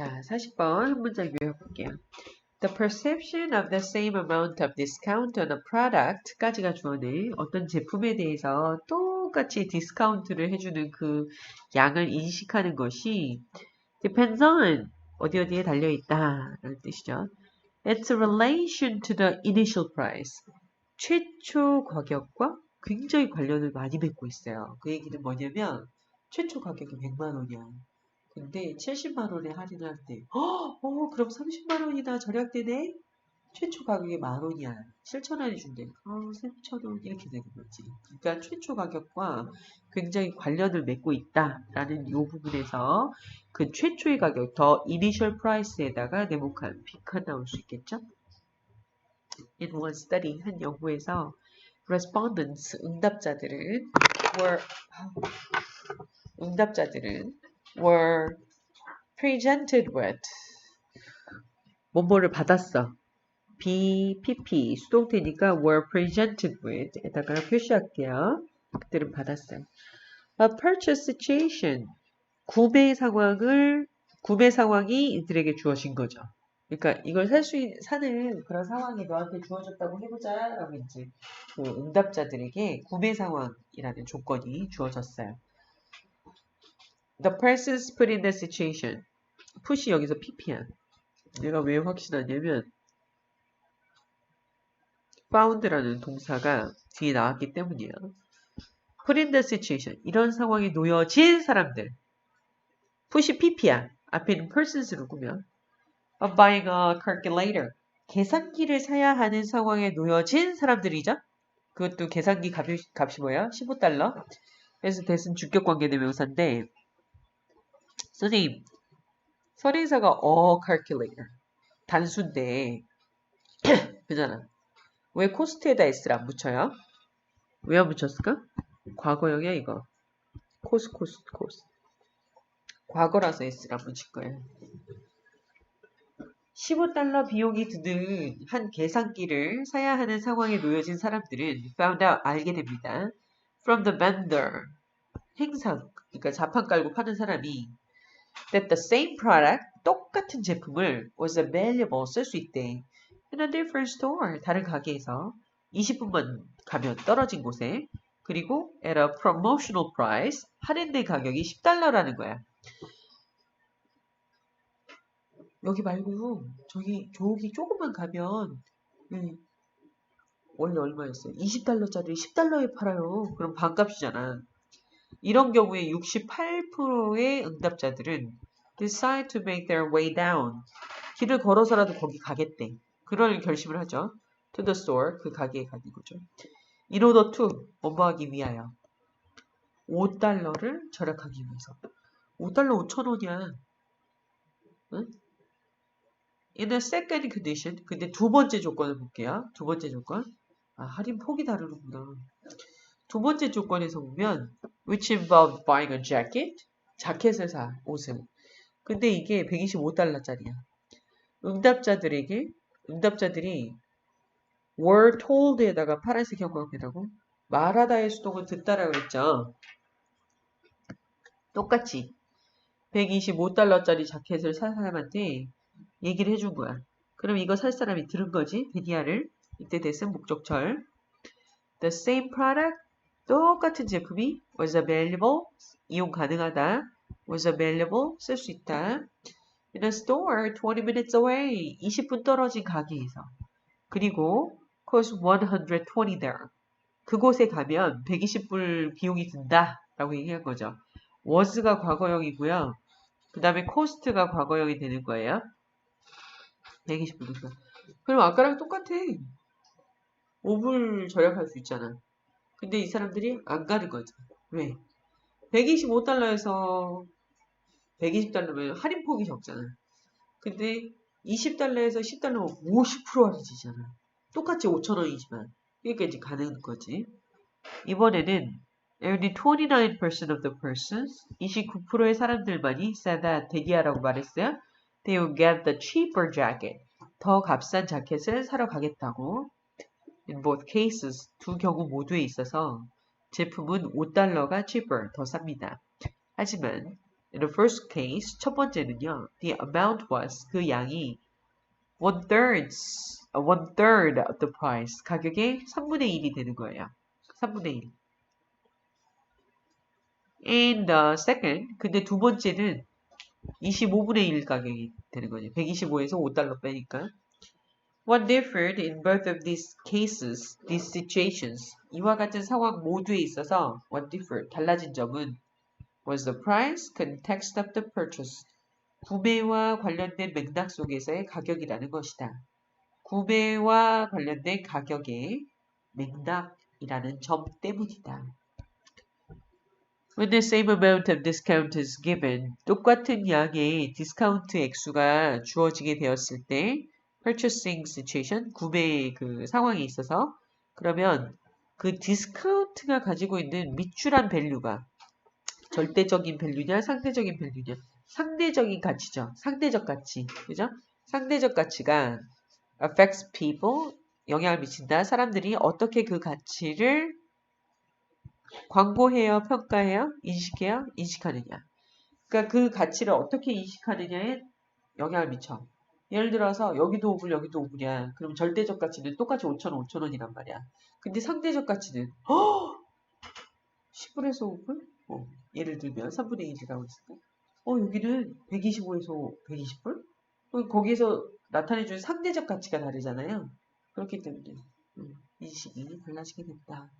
자, 40번 한 문장 외워볼게요. The perception of the same amount of discount on a product까지가 주어네. 어떤 제품에 대해서 똑같이 디스카운트를 해주는 그 양을 인식하는 것이 depends on 어디 어디에 달려 있다 라는 뜻이죠. It's relation to the initial price. 최초 가격과 굉장히 관련을 많이 맺고 있어요. 그 얘기는 뭐냐면 최초 가격이 100만 원이야. 근데 70만 원에 할인을 할 때, 어, 그럼 30만 원이나 절약되네? 최초 가격이 만 원이야. 7천 원이 준대. 아, 3천 원 이렇게 되는 거지. 그러니까 최초 가격과 굉장히 관련을 맺고 있다라는 이 부분에서 그 최초의 가격, 더 이니셜 프라이스에다가 네모칸, 빅한 나올 수 있겠죠? In one study, 한 연구에서 respondents, 응답자들은 were, 응답자들은 were presented with 뭐뭐를 받았어. B, PP, 수동태니까 were presented with 에다가 표시할게요. 그들은 받았어요. A purchase situation. 구매 상황을, 구매 상황이 이들에게 주어진 거죠. 그러니까 이걸 살 수, 사는 그런 상황이 너한테 주어졌다고 해보자. 라고 이제 그 응답자들에게 구매 상황이라는 조건이 주어졌어요. The persons put in the situation. 푸시 여기서 pp야. 내가 왜 확신하냐면 found라는 동사가 뒤에 나왔기 때문이야. put in the situation. 이런 상황에 놓여진 사람들. 푸시 pp야. 앞에 있는 persons로 꾸며 of buying a calculator. 계산기를 사야 하는 상황에 놓여진 사람들이죠. 그것도 계산기 값이, 값이 뭐야? 15달러. 그래서 대신 주격 관계 대명사인데 선생님, 선행사가 a calculator. 단수인데, 그잖아. 왜 코스트에다 s를 안 붙여요? 왜 안 붙였을까? 과거형이야, 이거. 코스, 코스, 코스. 과거라서 s를 안 붙일 거예요. 15달러 비용이 드는 한 계산기를 사야 하는 상황에 놓여진 사람들은 found out, 알게 됩니다. From the vendor. 행사, 그러니까 자판 깔고 파는 사람이 that the same product, 똑같은 제품을 was available, 쓸 수 있대. in a different store, 다른 가게에서 20분만 가면 떨어진 곳에 그리고 at a promotional price, 할인된 가격이 10달러라는 거야. 여기 말고 저기 저기 조금만 가면 음, 원래 얼마였어요? 20달러짜리 10달러에 팔아요. 그럼 반값이잖아. 이런 경우에 68%의 응답자들은 decide to make their way down. 길을 걸어서라도 거기 가겠대. 그럴 결심을 하죠. to the store, 그 가게에 가는 거죠. in order to, 뭐뭐 하기 위하여. 5달러를 절약하기 위해서. 5달러 5천원이야. 응? in a second condition, 근데 두 번째 조건을 볼게요. 두 번째 조건. 아, 할인 폭이 다르는구나. 두 번째 조건에서 보면 which involved buying a jacket 자켓을 사 옷을. 근데 이게 125달러짜리야. 응답자들에게 응답자들이 were told에다가 파란색 형광펜하고 말하다의 수동은 듣다라고 했죠. 똑같이 125달러짜리 자켓을 살 사람한테 얘기를 해준 거야. 그럼 이거 살 사람이 들은 거지? 베니아를? 이때 됐음 목적철 the same product 똑같은 제품이 was available, 이용 가능하다, was available, 쓸 수 있다. In a store 20 minutes away, 20분 떨어진 가게에서. 그리고 cost 120 there. 그곳에 가면 120불 비용이 든다 라고 얘기한 거죠. was가 과거형이고요. 그 다음에 cost가 과거형이 되는 거예요. 120불. 그럼 아까랑 똑같아. 5불 절약할 수 있잖아. 근데 이 사람들이 안 가는 거죠. 왜? 125달러에서 120달러면 할인폭이 적잖아. 근데 20달러에서 10달러면 50% 할인이잖아. 똑같이 5천원이지만. 그러니까 이제 가는 거지. 이번에는 only 29% of the persons, 29%의 사람들만이 that 대기하라고 말했어요. They will get the cheaper jacket. 더 값싼 자켓을 사러 가겠다고. In both cases, 두 경우 모두에 있어서 제품은 5달러가 cheaper, 더 쌉니다. 하지만 In the first case, 첫 번째는요. The amount was 그 양이 one third, one third of the price. 가격의 3분의 1이 되는 거예요. 3분의 1. And the second, 근데 두 번째는 25분의 1 가격이 되는 거죠. 125에서 5달러 빼니까. What differed in both of these cases, these situations? 이와 같은 상황 모두에 있어서 what differed, 달라진 점은 was the price, context of the purchase. 구매와 관련된 맥락 속에서의 가격이라는 것이다. 구매와 관련된 가격의 맥락이라는 점 때문이다. When the same amount of discount is given, 똑같은 양의 디스카운트 액수가 주어지게 되었을 때, purchasing situation, 구매 그 상황에 있어서, 그러면 그 디스카운트가 가지고 있는 밑줄한 밸류가 절대적인 밸류냐, 상대적인 밸류냐, 상대적인 가치죠. 상대적 가치, 그죠? 상대적 가치가 affects people, 영향을 미친다. 사람들이 어떻게 그 가치를 광고해요, 평가해요, 인식해요, 인식하느냐. 그러니까 그 가치를 어떻게 인식하느냐에 영향을 미쳐. 예를 들어서 여기도 5불, 여기도 5불이야. 그럼 절대적 가치는 똑같이 5천 원, 5천 원이란 말이야. 근데 상대적 가치는 허! 10불에서 5불? 어, 예를 들면 3분의 1이라고 했을까? 어, 여기는 125에서 120불? 어, 거기에서 나타내주는 상대적 가치가 다르잖아요. 그렇기 때문에 음, 인식이 달라지게 된다.